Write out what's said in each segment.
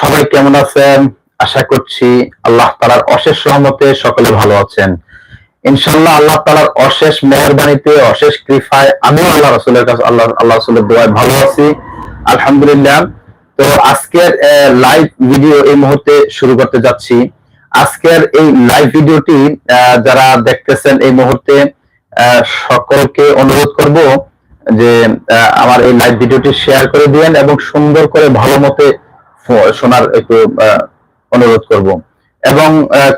সবাই কেমন আছেন? আশা করছি আল্লাহ তালার অশেষ রহমতে সকলে ভালো আছেন। ইনশাল্লাহ আল্লাহ তালার অশেষ মেহরবানিতে, অশেষ কৃপায় আমিও আল্লাহ রসুলের কাছে, আল্লাহ আল্লাহ রসুলের দোয়ায় ভালো আছি। আলহামদুলিল্লাহ। তো আজকের লাইভ ভিডিও এই মুহূর্তে শুরু করতে যাচ্ছি। আজকের এই লাইভ ভিডিওটি যারা দেখতেছেন এই মুহূর্তে সকলকে অনুরোধ করব যে আমার এই লাইভ ভিডিওটি শেয়ার করে দিবেন এবং সুন্দর করে ভালো মতে শোনার একটু অনুরোধ করব। এবং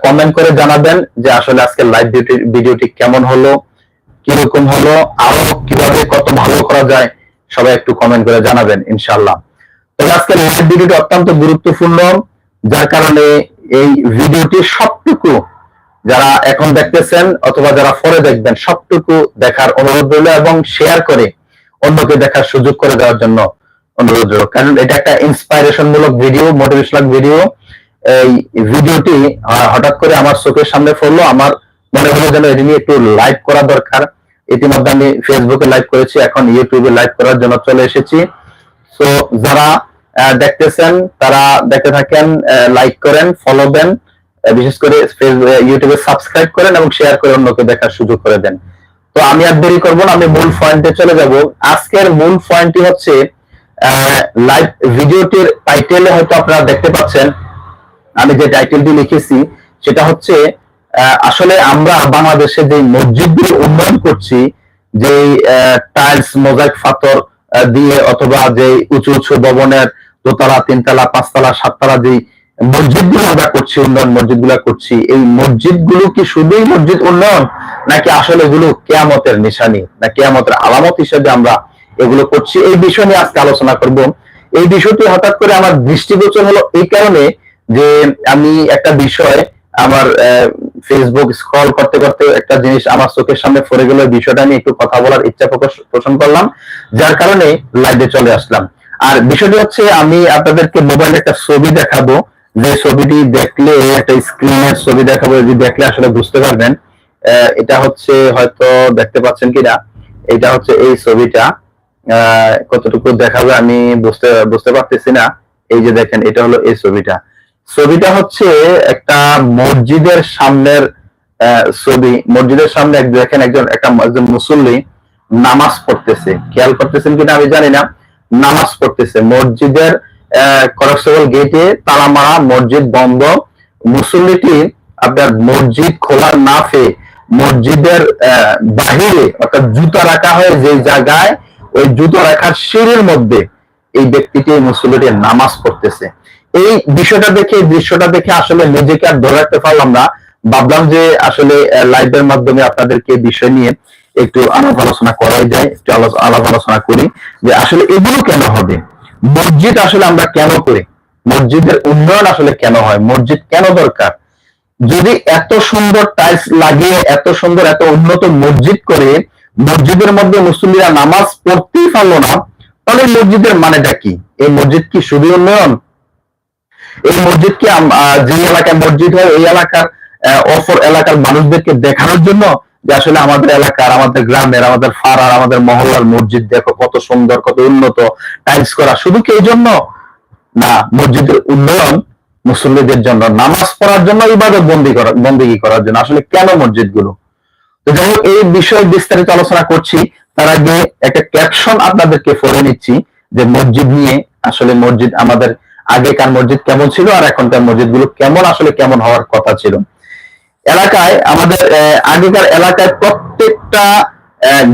কমেন্ট করে জানাবেন যে আসলে আজকে লাইভ ভিডিওটি কেমন হলো, কীরকম হলো, আরও কীভাবে কত ভালো করা যায়, সবাই একটু কমেন্ট করে জানাবেন, ইনশাআল্লাহ। তবে আজকে লাইভ ভিডিওটি অত্যন্ত গুরুত্বপূর্ণ, যার কারণে এই ভিডিওটি সবটুকু যারা এখন দেখতেছেন অথবা যারা পরে দেখবেন, সবটুকু দেখার অনুরোধ রইল এবং শেয়ার করে অন্যকে দেখার সুযোগ করে দেওয়ার জন্য অনুরোধ রইল কারণ এটা একটা ইন্সপাইরেশন মূলক ভিডিও মোটিভেশনাল ভিডিও এই ভিডিওটি হঠাৎ করে আমার চোখের সামনে পড়ল। আমার মনে হলো যেন এটি নিয়ে একটু লাইভ করা দরকার। ইতিমধ্যে আমি ফেসবুকে লাইভ করেছি, এখন ইউটিউবে লাইভ করার জন্য চলে এসেছি। সো যারা দেখতেছেন, তারা দেখতে থাকেন লাইক করেন ফলো দেন বিশেষ করে ইউটিউবে সাবস্ক্রাইব করেন এবং শেয়ার করে অন্যকে দেখার সুযোগ করে দেন। তো আমি আর দেরি করব না, আমি মূল পয়েন্টে চলে যাব। আজকের মূল পয়েন্টটি হচ্ছে লাইভ ভিডিওটির টাইটেলে হয়তো আপনারা দেখতে পাচ্ছেন। আমি যে টাইটেলটি লিখেছি সেটা হচ্ছে আসলে আমরা বাংলাদেশে যে মসজিদগুলো উন্নয়ন করছি যে টাইলস মোজাইক আহ, দিয়ে অথবা যে উঁচু উঁচু ভবনের দোতলা তিনতলা পাঁচতলা সাততলা যে মসজিদগুলো আমরা করছি উন্নয়ন মসজিদগুলো করছি এই মসজিদগুলো কি শুধুই মসজিদ উন্নয়ন নাকি আসলে এগুলো কেয়ামতের নিশানি না কেয়ামতের আলামত হিসেবে আমরা এগুলো করছি। এই বিষয় নিয়ে আজকে আলোচনা করব। এই বিষয়টি হঠাৎ করে আমার দৃষ্টিগোচর হলো এই কারণে যে আমি একটা বিষয় আমার ফেসবুক স্ক্রল করতে করতে একটা জিনিস আমার চোখের সামনে পড়ে গেল। বিষয়টা নিয়ে একটু কথা বলার ইচ্ছা প্রকাশ, পোষণ করলাম। যার কারণে লাইভে চলে আসলাম। আর বিষয়টি হচ্ছে, আমি আপনাদেরকে মোবাইলে একটা ছবি দেখাবো। যে ছবিটি দেখলে, একটা স্ক্রিনের ছবি দেখাবো। যদি দেখলে আসলে বুঝতে পারবেন। এটা হচ্ছে হয়তো দেখতে পাচ্ছেন কিনা? এটা হচ্ছে এই ছবিটা। কতটুকু দেখাবে আমি বুঝতে বুঝতে পারতেছি না। এই যে দেখেন, এটা হলো এই ছবিটা। ছবিটা হচ্ছে একটা মসজিদের সামনের ছবি। মসজিদের সামনে দেখেন একজন, একটা মুসল্লি নামাজ পড়তেছে। খেয়াল করতেছেন কিনা আমি জানি না। নামাজ পড়তেছে। মসজিদের করসবল গেটে তালা মারা মসজিদ বন্ধ। মুসল্লিটি আপনার মসজিদ খোলা না পেয়ে মসজিদের বাহিরে অর্থাৎ জুতা রাখা হয় যে জায়গায় ওই জুতো রাখার সিঁড়ির মধ্যে এই ব্যক্তিটি এই মুসল্লিটি নামাজ পড়তেছে। এই বিষয়টা দেখে দৃশ্যটা দেখে আসলে নিজেকে আর ধরে রাখতে পারলাম না। ভাবলাম যে আসলে লাইভের মাধ্যমে আপনাদেরকে বিষয় নিয়ে একটু আলাপ আলোচনা করাই যায়, একটু আলাপ আলোচনা করি যে আসলে এগুলো কেন হবে? মসজিদ আসলে আমরা কেন করি? মসজিদের উন্নয়ন আসলে কেন হয়? মসজিদ কেন দরকার? যদি এত সুন্দর টাইলস লাগিয়ে, এত সুন্দর, এত উন্নত মসজিদ করে মসজিদের মধ্যে মুসলিমরা নামাজ পড়তেই পারল না। তাহলে মসজিদের মানেটা কি? এই মসজিদ কি শুধু উন্নয়ন? এই মসজিদ কি যে এলাকায় মসজিদ হয়, এই এলাকার অপর এলাকার মানুষদেরকে দেখানোর জন্য? যে আসলে আমাদের এলাকার, আমাদের গ্রামের, আমাদের ফাড়ার আমাদের মহল্লার মসজিদ দেখো কত সুন্দর, কত উন্নত টাইলস করা। শুধু কি এই জন্য? না, মসজিদের উন্নয়ন মুসল্লিদের জন্য, নামাজ পড়ার জন্য ইবাদত বন্দি করা বন্দিগি করার জন্য। আসলে কেন মসজিদগুলো তো এই বিষয়ে বিস্তারিত আলোচনা করছি। তার আগে একটা ক্যাপশন আপনাদেরকে পড়ে নিচ্ছি যে মসজিদ নিয়ে আসলে মসজিদ আমাদের আগেকার মসজিদ কেমন ছিল আর এখনকার কেমন, আসলে কেমন হওয়ার কথা ছিল। এলাকায়, আমাদের আগেকার এলাকায় প্রত্যেকটা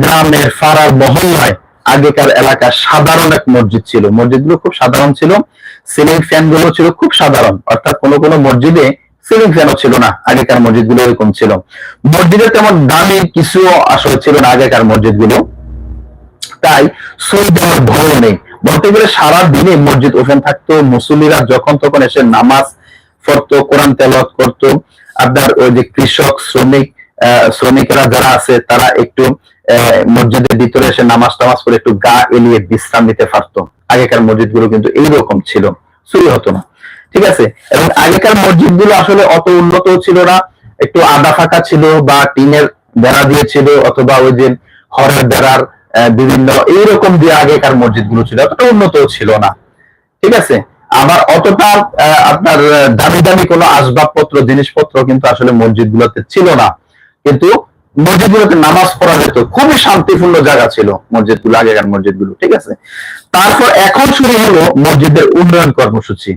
গ্রামের ফাড়ার মহল্লায় আগেকার এলাকায় সাধারণ এক মসজিদ ছিল। মসজিদগুলো খুব সাধারণ ছিল। সিলিং ফ্যানগুলো ছিল খুব সাধারণ। অর্থাৎ কোনো কোনো মসজিদে সিলিং ফ্যানও ছিল না, আগেকার মসজিদগুলো এরকম ছিল। মসজিদে তেমন দামি কিছু আসলে ছিল না আগেকার মসজিদগুলো। তাই সই দেওয়ার ভয় নেই। বলতে গেলে সারা দিনে মসজিদ ওপেন থাকতো, মুসল্লিরা যখন তখন এসে নামাজ পড়তো, কোরআন তেলাওয়াত করতো। আপনার ওই যে কৃষক, শ্রমিক শ্রমিকেরা যারা আছে, তারা একটু মসজিদের ভিতরে এসে নামাজ টামাজ করে একটু গা এলিয়ে বিশ্রাম নিতে পারতো। আগেকার মসজিদগুলো কিন্তু এইরকম ছিল। চুরি হতো না। ঠিক আছে? এবং আগেকার মসজিদগুলো আসলে অত উন্নত ছিল না। একটু আদা ফাঁকা ছিল বা টিনের বেড়া দিয়েছিল অথবা ওই যে হরের বেড়ার বিভিন্ন এইরকম দিয়ে আগেকার মসজিদগুলো ছিল। অতটা উন্নত ছিল না। ঠিক আছে? আবার অতটা আপনার দামি দামি কোনো আসবাবপত্র, জিনিসপত্র কিন্তু আসলে মসজিদ গুলোতে ছিল না। কিন্তু মসজিদ গুলোতে নামাজ পড়া যেত। খুবই শান্তিপূর্ণ জায়গা ছিল মসজিদগুলো আগেকার মসজিদগুলো ঠিক আছে? তারপর এখন শুরু হলো মসজিদের উন্নয়ন কর্মসূচি।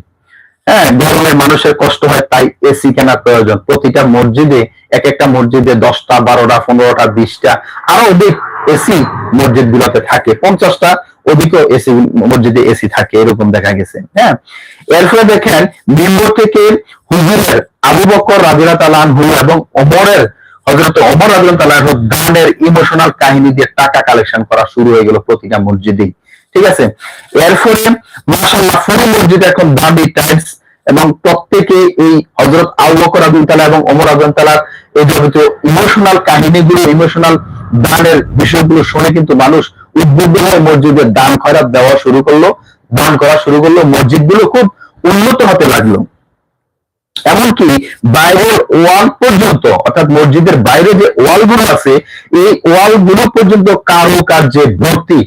হ্যাঁ গরমে মানুষের কষ্ট হয়, তাই এসি কেনার প্রয়োজন। প্রতিটা মসজিদে এক একটা মসজিদে দশটা, বারোটা, পনেরোটা, বিশটা, আরও অধিক এসি মসজিদ গুলোতে থাকে। পঞ্চাশটা অধিকও এসি মসজিদে এসি থাকে, এরকম দেখা গেছে। হ্যাঁ এরপরে দেখেন মিম্বর থেকে হুজুরের আবু বকর রাজিরা তালানহু এবং অমরের হজরত অমর রাজিয়া তালানহু গানের ইমোশনাল কাহিনী দিয়ে টাকা কালেকশন করা শুরু হয়ে গেল প্রতিটা মসজিদেই। ঠিক আছে? এরপরে মাসাল্লাহ পুরো মসজিদে এখন দাবি টাইলস এবং প্রত্যেকে এই হজরত আবু বকর রাদিয়াল্লাহু এবং রাদিয়াল্লাহু তাআলার এই যাবতীয় ইমোশনাল কাহিনীগুলো ইমোশনাল দানের বিষয়গুলো শুনে কিন্তু মানুষ উদ্বুদ্ধ হয়ে মসজিদে দান খয়রাত দেওয়া শুরু করল, দান করা শুরু করল, মসজিদগুলো খুব উন্নত হতে লাগল। এমনকি বাইরের ওয়াল পর্যন্ত, অর্থাৎ মসজিদের বাইরে যে ওয়ালগুলো আছে, এই ওয়ালগুলো পর্যন্ত কারও কার্যে ভর্তি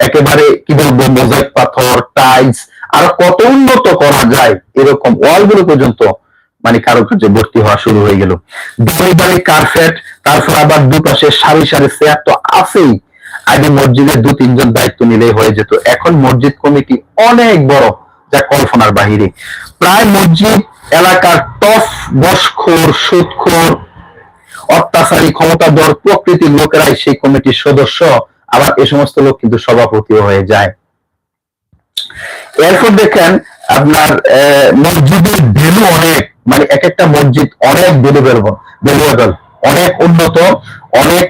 একেবারে কি বলব মোজাইক পাথর টাইলস আর কত উন্নত করা যায় এরকম ওয়ালগুলো পর্যন্ত মানে কারুকার্যে ভর্তি হওয়া শুরু হয়ে গেল। দামি কার্পেট তারপর আবার দুপাশে সারি সারি চেয়ার তো আছেই। আগে মসজিদের দু তিনজন দায়িত্ব নিলেই হয়ে যেত। এখন মসজিদ কমিটি অনেক বড় যা কল্পনার বাহিরে। প্রায় মসজিদ, এলাকার টফ, বসখোর, সুদখোর, অত্যাচারী ক্ষমতাধর প্রকৃতির লোকেরাই সেই কমিটির সদস্য। আবার এই সমস্ত লোক কিন্তু সভাপতিও হয়ে যায়। এরপর দেখেন আপনার মসজিদের ভ্যালু অনেক মানে এক একটা মসজিদ অনেক ভ্যালুয়েবল অনেক উন্নত, অনেক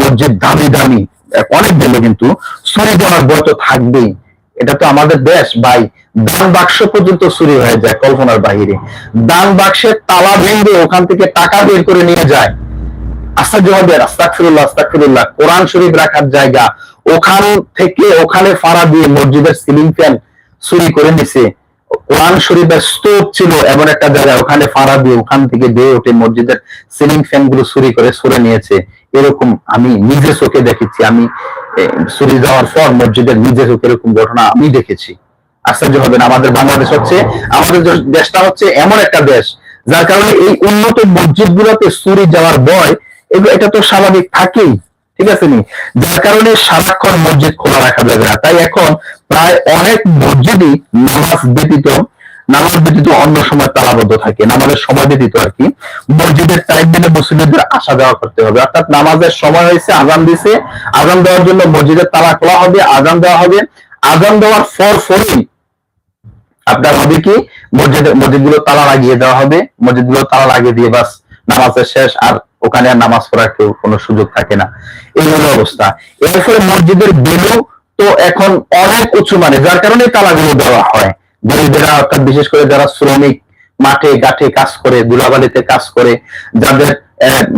মসজিদ দামি দামি অনেক ভ্যালু কিন্তু চুরি যাওয়ার ভয় তো থাকবেই। এটা তো আমাদের দেশ, ভাই। দান বাক্স পর্যন্ত চুরি হয়ে যায় কল্পনার বাহিরে। দান বাক্সের তালা ভেঙে ওখান থেকে টাকা বের করে নিয়ে যায়। আশ্চর্য হবে আস্তাকফিরুল্লাহ আস্তাকফিরুল্লাহ কোরআন শরীফ রাখার জায়গা। ওখান থেকে ওখানে ফাড়া দিয়ে মসজিদের সিলিং ফ্যান চুরি করে নিছে। কোরআন শরীফের স্তূপ ছিল এমন একটা জায়গা, ওখানে ফাড়া দিয়ে ওখান থেকে দিয়ে ওঠে মসজিদের সিলিং ফ্যানগুলো চুরি করে সরে নিয়েছে। এরকম আমি নিজে চোখে দেখেছি। আমি চুরি যাওয়ার পর মসজিদের নিজে চোখে এরকম ঘটনা আমি দেখেছি। আশ্চর্য হবে না আমাদের বাংলাদেশ হচ্ছে, আমাদের দেশটা হচ্ছে এমন একটা দেশ, যার কারণে এই উন্নত মসজিদ গুলোতে চুরি যাওয়ার এগুলো এটা তো স্বাভাবিক থাকেই, ঠিক আছে নি? যার কারণে সারাক্ষণ মসজিদ খোলা রাখা যাবে না। তাই এখন প্রায় অনেক মসজিদই নামাজ ব্যতীত নামাজ ব্যতীত অন্য সময় তালাবদ্ধ থাকে, নামাজের সময় ব্যতীত আর কি। মসজিদের টাইম দিলে মুসলিমদের আসা যাওয়া করতে হবে। অর্থাৎ নামাজের সময় হয়েছে, আজান দিছে, আজান দেওয়ার জন্য মসজিদের তালা খোলা হবে, আজান দেওয়া হবে। আজান দেওয়ার পর পরই আপনার হবে কি? মসজিদ মসজিদগুলো তালা লাগিয়ে দেওয়া হবে। মসজিদগুলো তালা লাগিয়ে দিয়ে বাস নামাজের শেষ আর ওখানে আর নামাজ পড়ার কেউ কোনো সুযোগ থাকে না। এই হলো অবস্থা। এর ফলে মসজিদের বেলু তো এখন অনেক উঁচু মানে যার কারণে তালাগুলো দেওয়া হয়। গরিবেরা অর্থাৎ বিশেষ করে যারা শ্রমিক, মাঠে গাঠে কাজ করে, ধুলাবালিতে কাজ করে, যাদের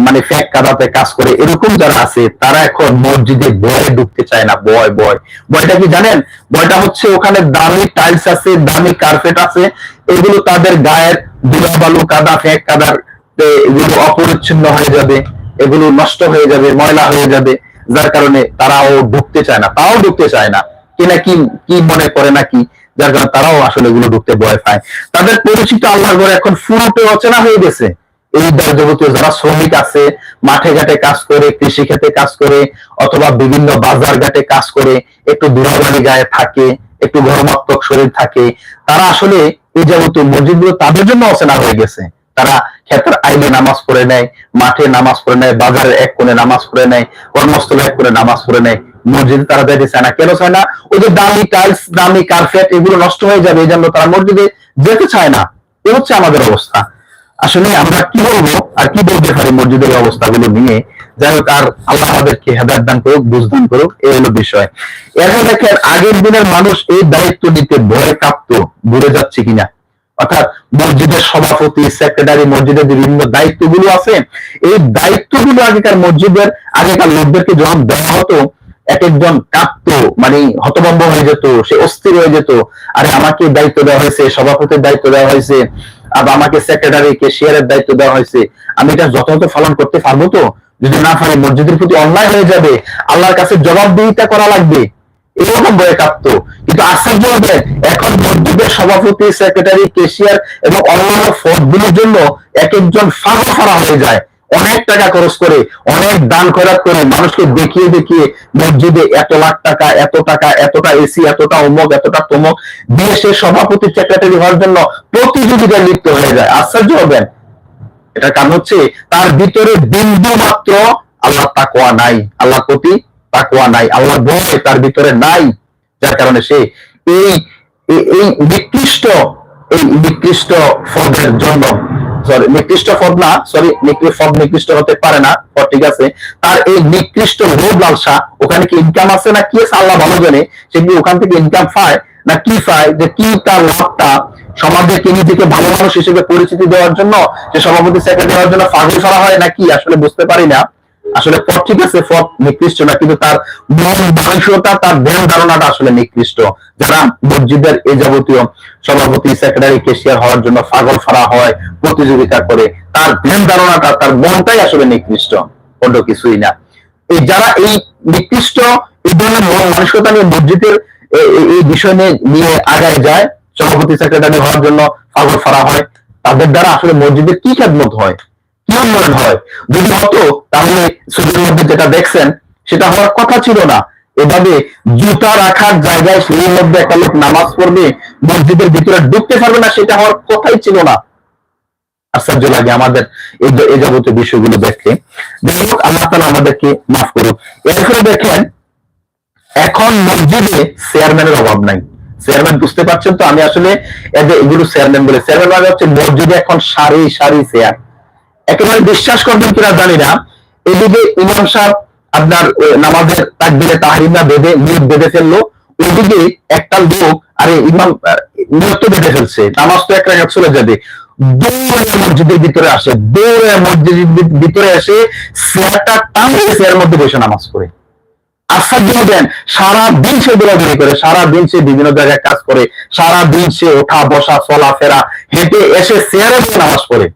মানে ফ্যাক কাদাতে কাজ করে, এরকম যারা আছে, তারা এখন মসজিদে বয়ে ঢুকতে চায় না বয় বয় বয়টা কি জানেন? বয়টা হচ্ছে ওখানে দামি টাইলস আছে, দামি কার্পেট আছে, এগুলো তাদের গায়ের ধুলাবালু, কাদা, ফ্যাক কাদার এগুলো অপরিচ্ছন্ন হয়ে যাবে, এগুলো নষ্ট হয়ে যাবে, ময়লা হয়ে যাবে, যার কারণে তারাও ঢুকতে চায় না তাও ঢুকতে চায় না। কি না কি কি মনে করে নাকি যার কারণে তারাও আসলে এগুলো ঢুকতে ভয় পায়। তাদের পরিচিত আল্লাহর ঘরে এখন ফুরুটে অচেনা হয়ে গেছে। এই যাবতীয় যারা শ্রমিক আছে, মাঠে ঘাটে কাজ করে কৃষি ক্ষেত্রে কাজ করে, অথবা বিভিন্ন বাজার ঘাটে কাজ করে, একটু দূরাবাড়ি গায়ে থাকে, একটু ঘরমাত্মক শরীর থাকে, তারা আসলে এই যাবতীয় মসজিদগুলো তাদের জন্য অচেনা হয়ে গেছে। তারা ক্ষেতের আইলে নামাজ পড়ে নেয়, মাঠে নামাজ পড়ে নেয় বাজারের এক কোণে নামাজ পড়ে নেয়, কর্মস্থলে এক কোণে নামাজ পড়ে নেয়, মসজিদে তারা যেতে চায় না। কেন চায় না? ওই যে দামি টাইলস দামি কার্পেট এগুলো নষ্ট হয়ে যাবে, এই জন্য তারা মসজিদে যেতে চায় না। এ হচ্ছে আমাদের অবস্থা। আসলে আমরা কি বলব আর কি বলতে পারি মসজিদের অবস্থাগুলো নিয়ে? যাই হোক, আর আল্লাহ আমাদেরকে হেদায়ত দান করুক বুঝদান করুক, এই হলো বিষয়। এখন দেখেন, আগের দিনের মানুষ এই দায়িত্ব নিতে ভয় কাঁপতো ঘুরে যাচ্ছে কিনা? অর্থাৎ মসজিদের সভাপতি সেক্রেটারি মসজিদের বিভিন্ন দায়িত্বগুলো আছে। এই দায়িত্বগুলো আগেকার মসজিদের, আগেকার লোকদেরকে যখন দেওয়া হতো, এক একজন কাঁপতো মানে হতভম্ব হয়ে যেত, সে অস্থির হয়ে যেত। আরে আমাকে দায়িত্ব দেওয়া হয়েছে, সভাপতির দায়িত্ব দেওয়া হয়েছে আবার আমাকে সেক্রেটারি কেশিয়ারের দায়িত্ব দেওয়া হয়েছে। আমি এটা যথাযথ পালন করতে পারব তো? যদি না পারি, মসজিদের প্রতি অন্যায় হয়ে যাবে, আল্লাহর কাছে জবাবদিহিতা করা লাগবে। এরকম কাঁপতো। কিন্তু আশ্চর্য হবে, এখন মসজিদের সভাপতি সেক্রেটারি কেশিয়ার এবং অন্যান্য পদগুলোর জন্য এক একজন ফাঁকা ফাড়া হয়ে যায়। অনেক টাকা খরচ করে, অনেক দান খয়রাত করে, মানুষকে দেখিয়ে দেখিয়ে মসজিদে এত লাখ টাকা, এত টাকা, এতটা এসি এতটা অমুক এতটা তমক দিয়ে সে সভাপতি সেক্রেটারি হওয়ার জন্য প্রতিযোগিতায় লিপ্ত হয়ে যায়। আশ্চর্য হবেন? এটার কারণ হচ্ছে, তার ভিতরে বিন্দু মাত্র আল্লাহ তাকোয়া নাই আল্লাহ প্রতি তাকোয়া নাই আল্লাহ ভয় তার ভিতরে নাই, যার কারণে সে এই, এই- নিকৃষ্ট, এই নিকৃষ্ট ফদের জন্য সরি নিকৃষ্ট না সরি নিকৃষ্ট হতে পারে না ঠিক আছে, তার এই নিকৃষ্ট লালসা, ওখানে কি ইনকাম আছে না কি আল্লাহ ভালো জানে, সে কি ওখান থেকে ইনকাম পায়, না কি পায়, যে কি তার লাভটা, সমাজে কি ভালো মানুষ হিসেবে পরিচিতি দেওয়ার জন্য, যে সভাপতি সেক্রেটারি হওয়ার জন্য পাগল করা হয় নাকি আসলে বুঝতে পারি না। আসলে পথ ঠিক আছে, পথ নিকৃষ্ট না, কিন্তু তার মন মানসিকতা, তার ধ্যান ধারণাটা আসলে নিকৃষ্ট। যারা মসজিদের এই যাবতীয় সভাপতি সেক্রেটারি কেশিয়ার হওয়ার জন্য পাগল ফাড়া হয়, প্রতিযোগিতা করে, তার ধ্যান ধারণাটা, তার মনটাই আসলে নিকৃষ্ট, অন্য কিছুই না। এই যারা এই নিকৃষ্ট, এই ধরনের মন মানসিকতা নিয়ে মসজিদের এ- এ- এই বিষয় নিয়ে আগায় যায়, সভাপতি সেক্রেটারি হওয়ার জন্য পাগল ফাড়া হয়, তাদের দ্বারা আসলে মসজিদের কি খেদমত হয়? উন্নয়ন হয়। যদি হতো, তাহলে ছবির মধ্যে যেটা দেখছেন, সেটা হওয়ার কথা ছিল না। এভাবে জুতা রাখার জায়গায় সেই মধ্যে একটা লোক নামাজ পড়বে, মসজিদের ভিতরে ঢুকতে পারবে না, সেটা হওয়ার কথাই ছিল না। আশ্চর্য লাগে আমাদের এই যাবতীয় বিষয়গুলো দেখে। যাই হোক, আল্লাহ তালা আমাদেরকে মাফ করুক। এরপরে দেখেন, এখন মসজিদে চেয়ারম্যানের অভাব নাই। চেয়ারম্যান বুঝতে পারছেন তো, আমি আসলে এগুলো চেয়ারম্যান বলে। চেয়ারম্যান মানে হচ্ছে মসজিদে এখন সারি সারি চেয়ার। একেবারে বিশ্বাস করবেন কিনা জানি না। এদিকে ইমাম সাহেব আপনার নামাজের তাকবিরে তাহরিমা বেঁধে, নিয়ত বেঁধে ফেলল, ওইদিকে একটা লোক, আরে ইমাম নিয়ত বেঁধে ফেলছে, নামাজ তো এক রাখাত চলে যাবে। ভিতরে আসে মসজিদের ভিতরে এসে মধ্যে বসে নামাজ পড়ে। সে করে সে বিভিন্ন জায়গায় কাজ করে সে ওঠা বসা চলাফেরা, হেঁটে এসে চেয়ারে বসে নামাজ পড়ে।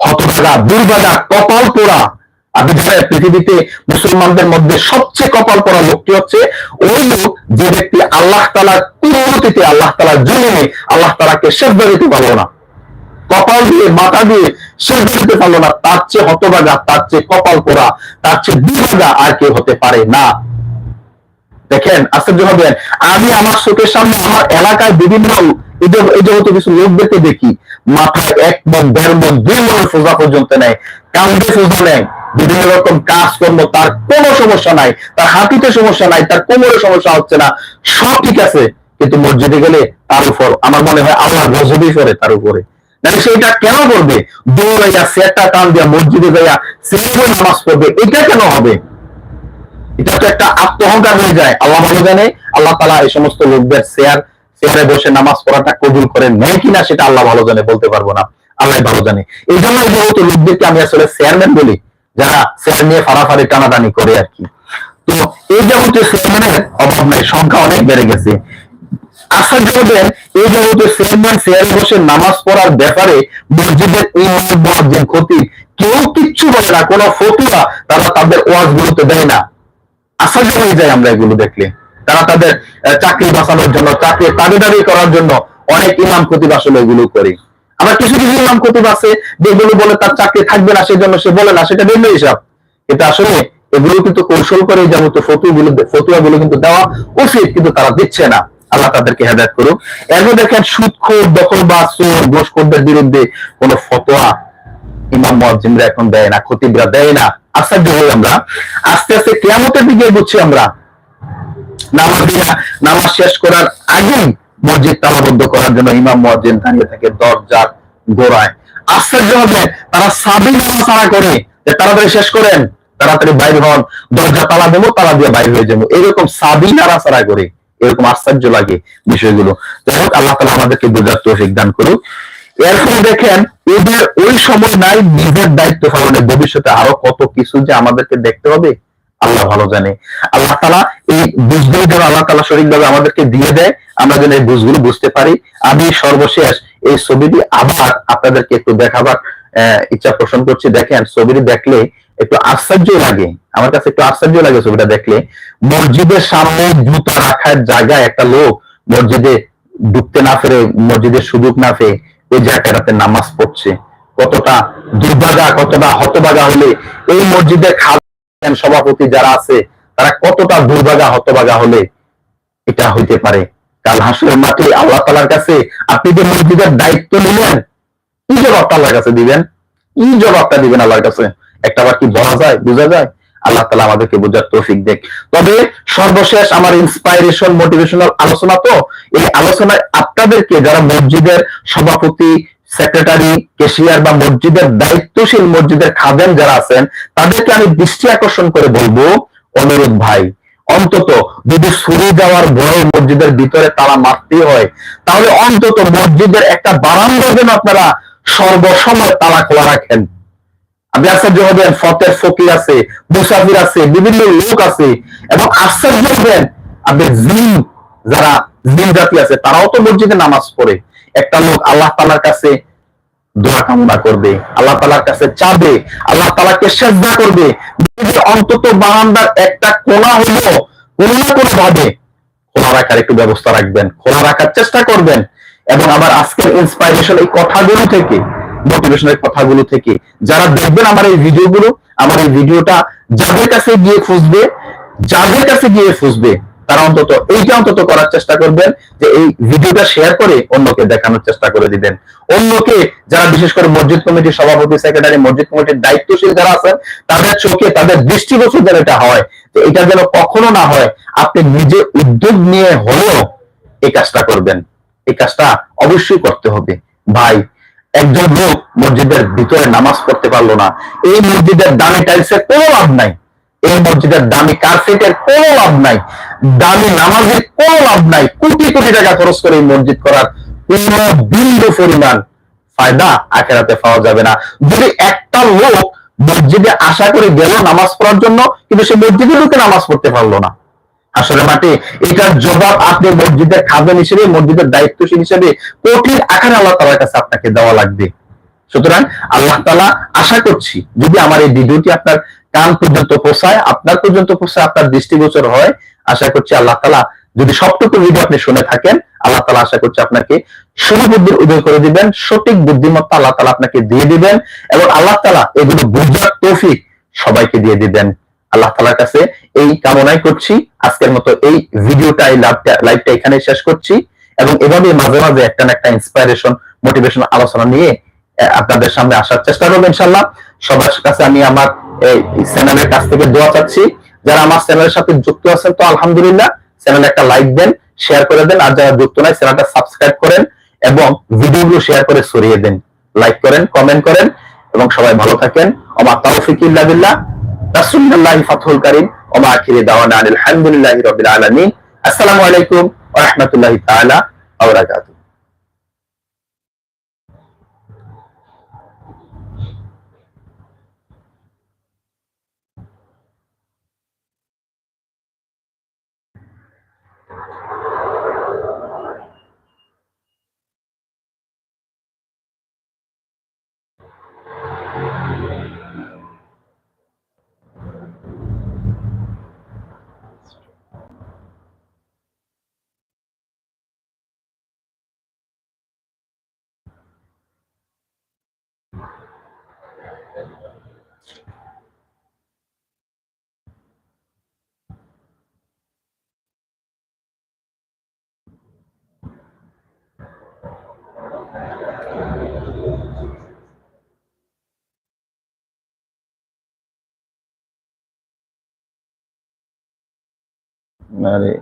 হতভাগা, দুর্ভাগা, কপাল পোড়া। জানেন, পৃথিবীতে মুসলমানদের মধ্যে সবচেয়ে কপাল পোড়া লোকটি হচ্ছে ওই লোক যে ব্যক্তি আল্লাহ তালার কুমতিতে আল্লাহ তালার জমিনে আল্লাহ তালাকে সেদ্ধ দিতে পারল না। কপাল দিয়ে, মাথা দিয়ে সেদ্ধ দিতে পারল না। তার চেয়ে হতভাগা, তার চেয়ে কপাল পোড়া, তার চেয়ে দুর্ভাগা আর কেউ হতে পারে না। দেখেন, আশ্চর্য হবেন, আমি আমার চোখের সামনে আমার এলাকায় বিভিন্ন যে- এই কিছু লোকদেরকে দেখি, মাথায় এক মন, দেড় মন, দুই সোজা পর্যন্ত নেয় সোজা নেয়, বিভিন্ন রকম তার কোনো সমস্যা নাই, তার হাঁটিতে সমস্যা নাই, তার কোমরে সমস্যা হচ্ছে না, সব ঠিক আছে, কিন্তু মসজিদে গেলে তার উপর, আমার মনে হয় আল্লাহ গজবই করে তার উপরে। কেন করবে? দৌড়াইয়া, সেটা টান দিয়া মসজিদে যাইয়া নামাজ পড়বে, এটা কেন হবে? এটা তো একটা আত্মহংকার হয়ে যায়। আল্লাহ ভালো জানে, আল্লাহ তালা এই সমস্ত লোকদের শেয়ার শেয়ারে বসে নামাজ পড়াটা কবুল করেন নেয় কিনা সেটা আল্লাহ ভালো জানে, বলতে পারব না। আল্লাহ ভালো জানে। এই জন্য এই যেহেতু লোকদেরকে আমি আসলে চেয়ারম্যান বলি, যারা শেয়ার নিয়ে ফাড়াফাড়ি, টানাটানি করে আর কি। তো এই যাবতীয় চেয়ারম্যানের অভাব নাই, সংখ্যা অনেক বেড়ে গেছে। আশ্চর্য হবেন, এই জগতে চেয়ারম্যান চেয়ারে বসে নামাজ পড়ার ব্যাপারে মসজিদের ইমাম মুয়াজ্জিন খতিব কেউ কিচ্ছু বলে না, কোনো ফতুয়া তারা তাদের ওয়াজ গুলোতে দেয় না। আশ্চর্য হয়ে যায় আমরা এগুলো দেখলে। তারা তাদের চাকরি বাঁচানোর জন্য, চাকরি দাবি করার জন্য অনেক ইমাম খতিব এগুলো করে। আবার কিছু কিছু ইমাম খতিব আছে, যেগুলো বলে তার চাকরি থাকবে না, সেজন্য সে বলে না, সেটা ভিন্ন হিসাব। এটা আসলে এগুলো কিন্তু কৌশল করে যেমন ফতুগুলো ফতুয়া গুলো কিন্তু দেওয়া উচিত, কিন্তু তারা দিচ্ছে না। আল্লাহ তাদেরকে হেদায়ত করুক। এরপর দেখেন, সুদখোর, দখলবাজ, চোর ঘোষখোরদের বিরুদ্ধে কোন ফতোয়া ইমাম মুয়াজ্জিনরা এখন দেয় না, খতিবরা দেয় না। আশ্চর্য হই আমরা, আস্তে আস্তে কেয়ামতের দিকে বুঝছি আমরা। নামাজ শেষ করার আগেই মসজিদ তালাবদ্ধ করার জন্য ইমাম মুয়াজ্জিন দাঁড়িয়ে থাকে দরজার গোড়ায়। আশ্চর্য হবে, তারা সাবি নামাজ তারা করে। যে তাড়াতাড়ি শেষ করেন, তাড়াতাড়ি বাইরে হন, দরজা তালা দেবো, তালা দিয়ে বাইরে হয়ে যাব। এরকম সাবি করে, এরকম আশ্চর্য লাগে বিষয়গুলো। যাই হোক, আল্লাহ তালা আমাদেরকে বোঝার তৌফিক দান করুক। এরপরে দেখেন, এদের ওই সময় নাই নিজের দায়িত্ব পালনে ভবিষ্যতে আরও কত কিছু যে আমাদেরকে দেখতে হবে? আল্লাহ ভালো জানে। আল্লাহ তালা এই বুঝগুলো যেন আল্লাহ তালা সঠিকভাবে আমাদেরকে দিয়ে দেয়, আমরা যেন এই বুঝগুলো বুঝতে পারি। আমি সর্বশেষ এই ছবিটি আবার আপনাদেরকে একটু দেখাবার ইচ্ছা পোষণ করছি। দেখেন, ছবিটি দেখলে একটু আশ্চর্য লাগে। আমার কাছে একটু আশ্চর্য লাগে ছবিটা দেখলে। মসজিদের সামনে জুতা রাখার জায়গায় একটা লোক মসজিদে ঢুকতে না ফেরে মসজিদের সুযোগ না পেয়ে ওই জায়গাটাতে নামাজ পড়ছে। কতটা দুর্ভাগা, কতটা হতভাগা হলে এই মসজিদের খান সভাপতি যারা আছে, তারা কতটা দুর্ভাগা, হতভাগা হলে এটা হইতে পারে? কাল হাসুরের মাঠে আল্লাহ তালার কাছে আপনি যে মসজিদের দায়িত্ব নিলেন, কি জবাবটা আল্লাহর কাছে দিবেন? কি জবাবটা দিবেন আল্লাহর কাছে? একটা বার কি বলা যায়, বোঝা যায়? আল্লাহ তালা আমাদেরকে বোঝার তৌফিক দেখ। তবে সর্বশেষ আমার ইন্সপাইরেশন মোটিভেশনাল আলোচনা তো, এই আলোচনায় আপনাদেরকে যারা মসজিদের সভাপতি সেক্রেটারি, কেশিয়ার বা মসজিদের দায়িত্বশীল মসজিদের খাদেন যারা আছেন, তাদেরকে আমি দৃষ্টি আকর্ষণ করে বলব, অনুরোধ ভাই, অন্তত যদি ছুরি দেওয়ার ভয়ে মসজিদের ভিতরে তারা মারতে হয়, তাহলে অন্তত মসজিদের একটা বারান্দা যেন আপনারা সর্বসময় তালা খোলা রাখেন। আপনি আশ্চর্য ফতের ফকির আছে, মুসাফির আছে, বিভিন্ন লোক আছে, এবং আশ্চর্য হবেন, আপনি জিন, যারা জিন জাতি আছে, তারাও তো মসজিদে নামাজ পড়ে। একটা লোক আল্লাহ তালার কাছে দোয়া কামনা করবে, আল্লাহ তালার কাছে চাবে, আল্লাহ তালাকে শ্রদ্ধা করবে। অন্তত বারান্দার একটা কোনা হলো, কোনো না কোনো ভাবে খোলা রাখার একটু ব্যবস্থা রাখবেন, খোলা রাখার চেষ্টা করবেন। এবং আমার আজকের ইন্সপাইরেশন এই কথাগুলো থেকে মোটিভেশনের কথাগুলো থেকে, যারা দেখবেন আমার এই ভিডিওগুলো, আমার এই ভিডিওটা যাদের কাছে গিয়ে খুঁজবে, যাদের কাছে গিয়ে খুঁজবে তারা অন্তত এইটা অন্তত করার চেষ্টা করবেন যে এই ভিডিওটা শেয়ার করে অন্যকে দেখানোর চেষ্টা করে দিবেন। অন্যকে যারা বিশেষ করে মসজিদ কমিটির সভাপতি সেক্রেটারি মসজিদ কমিটির দায়িত্বশীল যারা আছেন, তাদের চোখে তাদের দৃষ্টিগোচর যেন এটা হয় তো এটা যেন কখনো না হয়, আপনি নিজে উদ্যোগ নিয়ে হলেও এই কাজটা করবেন। এই কাজটা অবশ্যই করতে হবে। ভাই, একজন লোক মসজিদের ভিতরে নামাজ পড়তে পারল না। এই মসজিদের দামি টাইলসের কোনো লাভ নাই। এই মসজিদের দামি কার্পেটের কোনো লাভ নাই, দামি নামাজের কোনো লাভ নাই, কোটি কোটি টাকা খরচ করে এই মসজিদ করার কোন বিন্দু পরিমাণ ফায়দা আখেরাতে পাওয়া যাবে না। যদি একটা লোক মসজিদে আশা করে গেল নামাজ পড়ার জন্য, কিন্তু সে মসজিদে লোকে নামাজ পড়তে পারল না। আসলে মাঠে এটার জবাব আপনি মসজিদের খাবেন হিসেবে, মসজিদের দায়িত্বশীল হিসেবে কঠিন আকারে আল্লাহ তালার কাছে আপনাকে দেওয়া লাগবে। সুতরাং আল্লাহ তালা আশা করছি, যদি আমার এই ভিডিওটি আপনার কান পর্যন্ত পোষায়, আপনার পর্যন্ত পোষায়, আপনার দৃষ্টিগোচর হয়, আশা করছি আল্লাহ তালা যদি সবটুকু ভিডিও আপনি শুনে থাকেন, আল্লাহ তালা আশা করছি আপনাকে সুবুদ্ধির উদয় করে দিবেন, সঠিক বুদ্ধিমত্তা আল্লাহ তালা আপনাকে দিয়ে দিবেন, এবং আল্লাহ তালা এগুলো বুঝার তৌফিক সবাইকে দিয়ে দিবেন। আল্লাহ তালার কাছে এই কামনাই করছি। আজকের মতো এই ভিডিওটা, এই লাইভটা এখানে শেষ করছি। এবং এভাবে মাঝে মাঝে একটা না একটা ইন্সপাইরেশন মোটিভেশন আলোচনা নিয়ে আপনাদের সামনে আসার চেষ্টা করব ইনশাল্লাহ সবার কাছে আমি আমার এই চ্যানেলের কাছ থেকে দোয়া চাচ্ছি। যারা আমার চ্যানেলের সাথে যুক্ত আছেন, তো আলহামদুলিল্লাহ চ্যানেলে একটা লাইক দেন শেয়ার করে দেন, আর যারা যুক্ত নাই, চ্যানেলটা সাবস্ক্রাইব করেন এবং ভিডিওগুলো শেয়ার করে সরিয়ে দেন। লাইক করেন কমেন্ট করেন এবং সবাই ভালো থাকেন। আমার তৌফিক ইল্লা বিল্লাহ। রাসূলুল্লাহি ফাতহুল কারীম। ওয়া মা আখিরি দাওয়ানা আলহামদুলিল্লাহি রাব্বিল আলামিন। আসসালামু আলাইকুম ওয়া রাহমাতুল্লাহি তাআলা ওয়া বারাকাতুহু। আরে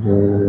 আরে